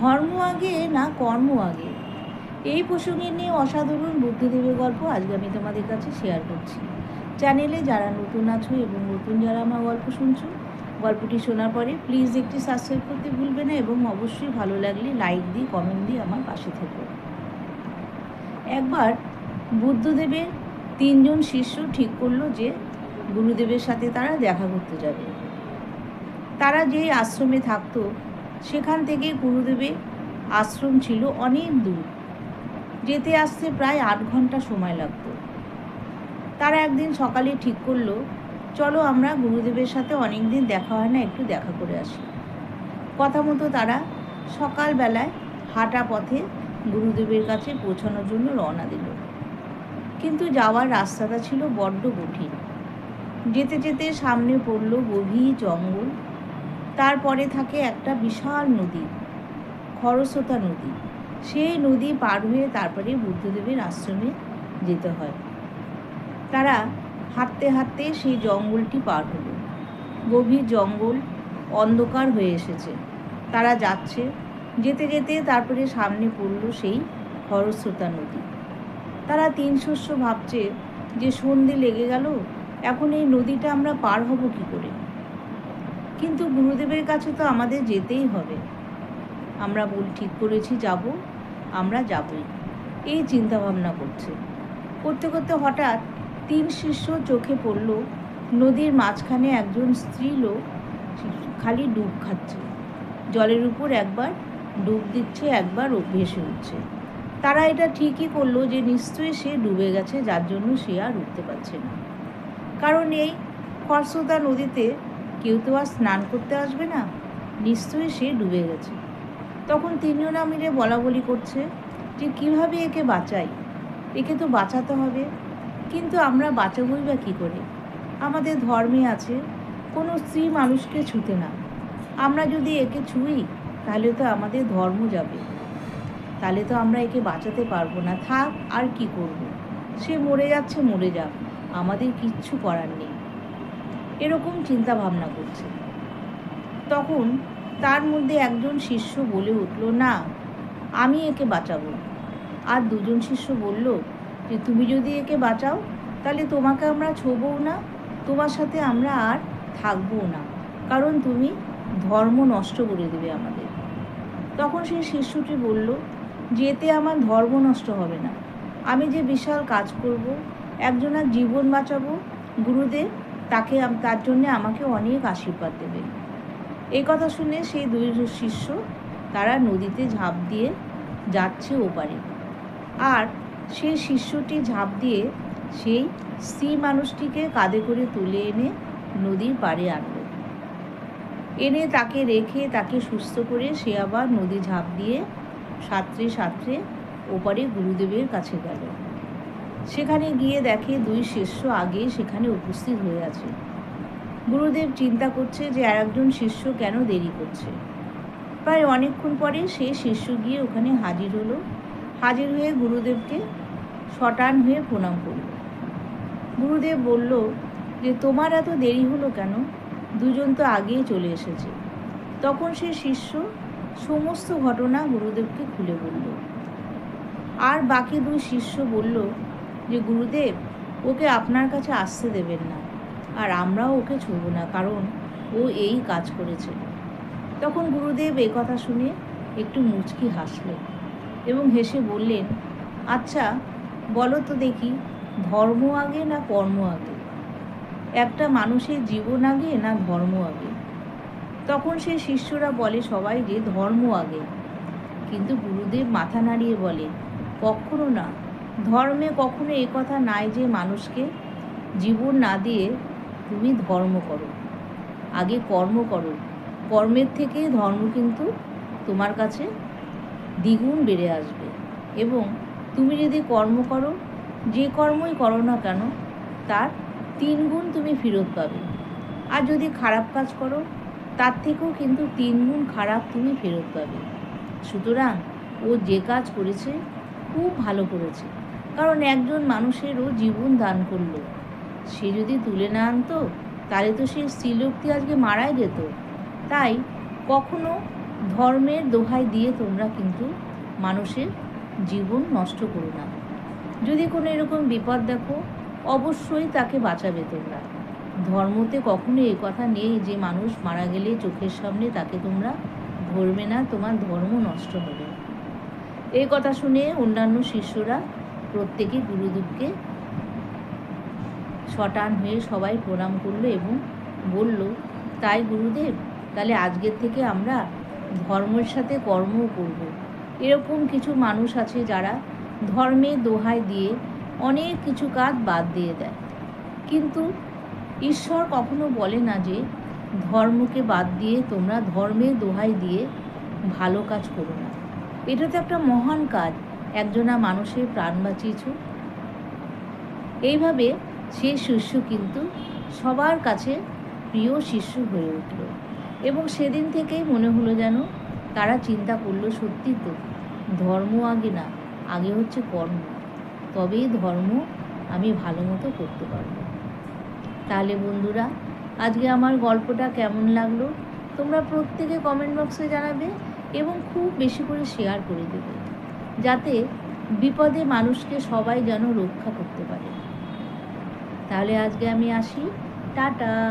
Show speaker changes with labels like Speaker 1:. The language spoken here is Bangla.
Speaker 1: ধর্ম আগে না কর্ম আগে? এই প্রসঙ্গে নিয়ে অসাধারণ বুদ্ধিদেবের গল্প আজকে আমি তোমাদের কাছে শেয়ার করছি। চ্যানেলে যারা নতুন আছো এবং নতুন যারা আমার গল্প শুনছো, গল্পটি শোনার পরে প্লিজ একটি সাবস্ক্রাইব করতে ভুলবে না এবং অবশ্যই ভালো লাগলে লাইক দিয়ে কমেন্ট দিয়ে আমার পাশে থেকো। একবার বুদ্ধদেবের তিনজন শিষ্য ঠিক করল যে গুরুদেবের সাথে তারা দেখা করতে যাবে। তারা যেই আশ্রমে থাকতো সেখান থেকে গুরুদেবের আশ্রম ছিল অনেক দূর। যেতে আসতে প্রায় আট ঘণ্টা সময় লাগতো। তারা একদিন সকালে ঠিক করল, চলো আমরা গুরুদেবের সাথে অনেক দিন দেখা হয় না, একটু দেখা করে আসি। কথা মতো তারা সকালবেলায় হাঁটা পথে গুরুদেবের কাছে পৌঁছানোর জন্য রওনা দিল। কিন্তু যাওয়ার রাস্তাটা ছিল বড্ড কঠিন। যেতে যেতে সামনে পড়ল গভীর জঙ্গল। তারপরে থাকে একটা বিশাল নদী, খরস্রোতা নদী। সেই নদী পার হয়ে তারপরে বুদ্ধদেবের আশ্রমে যেতে হয়। তারা হাঁটতে হাঁটতে সেই জঙ্গলটি পার হলো। গভীর জঙ্গল অন্ধকার হয়ে এসেছে। তারা যাচ্ছে, যেতে যেতে তারপরে সামনে পড়ল সেই খরস্রোতা নদী। তারা তিন শস্য ভাবছে যে সন্ধে লেগে গেল, এখন এই নদীটা আমরা পার হব কি করে? কিন্তু গুরুদেবের কাছে তো আমাদের যেতেই হবে। আমরা বল ঠিক করেছি, যাব, আমরা যাবই। এই চিন্তা ভাবনা করছে। করতে করতে হঠাৎ তিন শিষ্য চোখে পড়ল, নদীর মাঝখানে একজন স্ত্রী লোক খালি ডুব খাচ্ছে। জলের উপর একবার ডুব দিচ্ছে, একবার ভেসে উঠছে তারা এটা ঠিকই করল যে নিশ্চয়ই সে ডুবে গেছে, যার জন্য সে আর উঠতে পারছে না। কারণ এই খরস্রোতা নদীতে কেউ তো আর স্নান করতে আসবে না। নিশ্চয়ই সে ডুবে গেছে। তখন তিনজনা মিলে বলা বলি করছে যে কীভাবে একে বাঁচাই? একে তো বাঁচাতে হবে। কিন্তু আমরা বাঁচাবই বা কী করে? আমাদের ধর্মে আছে, কোনো স্ত্রী মানুষকে ছুতে না। আমরা যদি একে ছুঁই, তাহলে তো আমাদের ধর্ম যাবে। তাহলে তো আমরা একে বাঁচাতে পারব না। থাক, আর কি করব। সে মরে যাচ্ছে, মরে যাক। আমাদের কিচ্ছু করার নেই। এরকম চিন্তা ভাবনা করছে। তখন তার মধ্যে একজন শিষ্য বলে উঠল, না, আমি একে বাঁচাবো। আর দুজন শিষ্য বলল, যে তুমি যদি একে বাঁচাও, তাহলে তোমাকে আমরা ছোবও না, তোমার সাথে আমরা আর থাকব না, কারণ তুমি ধর্ম নষ্ট করে দেবে আমাদের। তখন সেই শিষ্যটি বলল যে এতে আমার ধর্ম নষ্ট হবে না। আমি যে বিশাল কাজ করব, একজনের জীবন বাঁচাবো, গুরুদেব তাকে তার জন্যে আমাকে অনেক আশীর্বাদ দেবে। এই কথা শুনে সেই দুই শিষ্য তারা নদীতে ঝাঁপ দিয়ে যাচ্ছে ওপারে। আর সেই শিষ্যটি ঝাঁপ দিয়ে সেই স্ত্রী মানুষটিকে কাঁধে করে তুলে এনে নদীর পাড়ে আনলো। এনে তাকে রেখে তাকে সুস্থ করে সে আবার নদী ঝাঁপ দিয়ে সাঁতরে সাঁতরে ওপারে গুরুদেবের কাছে গেল। সেখানে গিয়ে দেখে দুই শিষ্য আগে সেখানে উপস্থিত হয়ে আছে। গুরুদেব চিন্তা করছে যে আর একজন শিষ্য কেন দেরি করছে। প্রায় অনেকক্ষণ পরে সে শিষ্য গিয়ে ওখানে হাজির হলো। হাজির হয়ে গুরুদেবকে শটান হয়ে প্রণাম করল। গুরুদেব বলল, যে তোমার এত দেরি হলো কেন? দুজন তো আগেই চলে এসেছে। তখন সে শিষ্য সমস্ত ঘটনা গুরুদেবকে খুলে বলল। আর বাকি দুই শিষ্য বলল যে গুরুদেব, ওকে আপনার কাছে আসতে দেবেন না। আর আমরাও ওকে ছুঁব না, কারণ ও এই কাজ করেছে। তখন গুরুদেব এই কথা শুনে একটু মুচকি হাসলেন এবং হেসে বললেন আচ্ছা বলো তো দেখি, ধর্ম আগে না কর্ম আগে? একটা মানুষের জীবন আগে না ধর্ম আগে? তখন সেই শিষ্যরা বলে সবাই যে ধর্ম আগে। কিন্তু গুরুদেব মাথা নাড়িয়ে বলে, কখনো না। ধর্মে কখনো এ কথা নাই যে মানুষকে জীবন না দিয়ে তুমি ধর্ম করো। আগে কর্ম করো। কর্মের থেকে ধর্ম কিন্তু তোমার কাছে দ্বিগুণ বেড়ে আসবে। এবং তুমি যদি কর্ম করো, যে কর্মই করো না কেন, তার তিন গুণ তুমি ফেরত পাবে। আর যদি খারাপ কাজ করো, তার থেকেও কিন্তু তিন গুণ খারাপ তুমি ফেরত পাবে। সুতরাং ও যে কাজ করেছে খুব ভালো করেছে। কারণ একজন মানুষেরও জীবন দান করল। সে যদি তুলে না আনতো, তাহলে তো সেই স্ত্রীলোকটি আজকে মারাই যেত। তাই কখনো ধর্মের দোহাই দিয়ে তোমরা কিন্তু মানুষের জীবন নষ্ট করো না। যদি কোনো এরকম বিপদ দেখো, অবশ্যই তাকে বাঁচাবে তোমরা। ধর্মতে কখনো এই কথা নেই যে মানুষ মারা গেলে চোখের সামনে তাকে তোমরা ধরবে না, তোমার ধর্ম নষ্ট হবে। এই কথা শুনে অন্যান্য শিষ্যরা প্রত্যেকে গুরুদেবকে শটান হয়ে সবাই প্রণাম করল এবং বলল, তাই গুরুদেব, তাহলে আজকের থেকে আমরা ধর্মের সাথে কর্মও করব। এরকম কিছু মানুষ আছে যারা ধর্মে দোহাই দিয়ে অনেক কিছু কাজ বাদ দিয়ে দেয় কিন্তু ঈশ্বর কখনো বলে না যে, ধর্মকে বাদ দিয়ে তোমরা ধর্মে দোহাই দিয়ে ভালো কাজ করো না এটা তো একটা মহান কাজ, একজনা মানুষের প্রাণ বাঁচিয়েছ এইভাবে সে শিষ্য কিন্তু সবার কাছে প্রিয় শিষ্য হয়ে উঠল এবং সেদিন থেকেই মনে হলো যেন তারা চিন্তা করল, সত্যি তো, ধর্ম আগে না, আগে হচ্ছে কর্ম। তবেই ধর্ম আমি ভালো মতো করতে পারব। তাহলে বন্ধুরা, আজকে আমার গল্পটা কেমন লাগল? তোমরা প্রত্যেকে কমেন্ট বক্সে জানাবে এবং খুব বেশি করে শেয়ার করে দেবে। যাতে বিপদে মানুষকে সবাই যেন রক্ষা করতে পারে। তাহলে আজকে আমি আসি। টাটা!